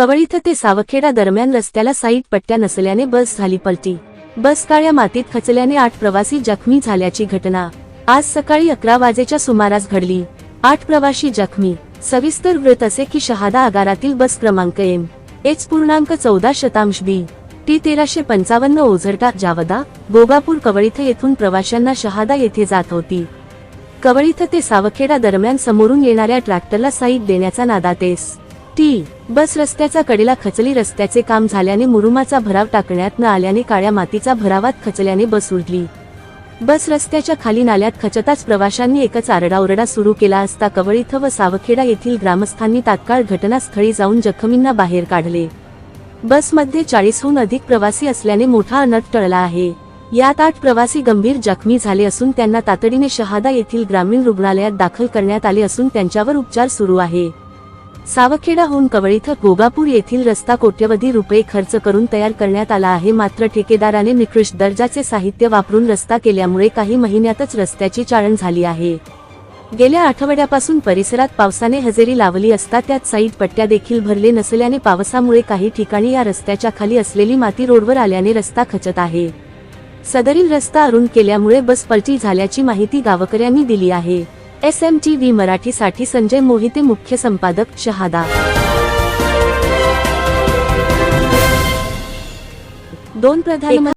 कवळीथ ते सावखेडा दरम्यान रस्त्याला साईड पट्ट्या नसल्याने बस झाली पलटी. बस काळ्या मातीत खचल्याने आठ प्रवासी जखमी झाल्याची घटना. आज सकाळी अकरा वाजेच्या सुमारास घडली. आठ प्रवासी जखमी. सविस्तर वृत्त असे की शहादा आगारातील बस क्रमांक एम. एच पूर्णांक चौदा शतांश बी. टी तेराशे पंचावन्न ओझरटा जावदा गोगापूर कवळीथ येथून प्रवाशांना शहादा येथे जात होती. कवळीथ ते सावखेडा दरम्यान समोरून येणाऱ्या ट्रॅक्टरला साईट देण्याचा नादातेस टी बस रस्त्याचा कडेला खचली रस्त्याचे काम झाल्याने मुरुमाचा भराव टाकण्यात न आल्याने काळ्या मातीचा भरावात खचल्याने बस उडली. बस रस्त्याच्या खाली नाल्यात खचताच प्रवाशांनी एकच आरडाओरडा सुरू केला असता कवळीथ व सावखेडा येथील ग्रामस्थांनी तात्काळ घटनास्थळी जाऊन जखमींना बाहेर काढले. बसमध्ये चाळीसहून अधिक प्रवासी असल्याने मोठा अनट टळला आहे. यात आठ प्रवासी गंभीर जखमी झाले असून त्यांना तातडीने शहादा येथील ग्रामीण रुग्णालयात दाखल करण्यात आले असून त्यांच्यावर उपचार सुरू आहे. सावखेडाहून कवळीथ गोगापूर येथील रस्ता कोट्यवधी रुपये खर्च करून तयार करण्यात आला आहे. मात्र ठेकेदाराने निकृष्ट दर्जाचे साहित्य वापरून रस्ता केल्यामुळे काही महिन्यातच रस्त्याची चाळण झाली आहे. गेल्या आठवड्यापासून परिसरात पावसाने हजेरी लावली असता त्यात साईड पट्ट्या देखील भरले नसल्याने पावसामुळे काही ठिकाणी या रस्त्याच्या खाली असलेली माती रोडवर आल्याने रस्ता खचत आहे. सदरील रस्ता अरुण केल्यामुळे बस पलटी झाल्याची माहिती गावकऱ्यांनी दिली आहे. एस एम टी व्ही मराठीसाठी संजय मोहिते मुख्य संपादक शहादा. दोन प्रधानमंत्री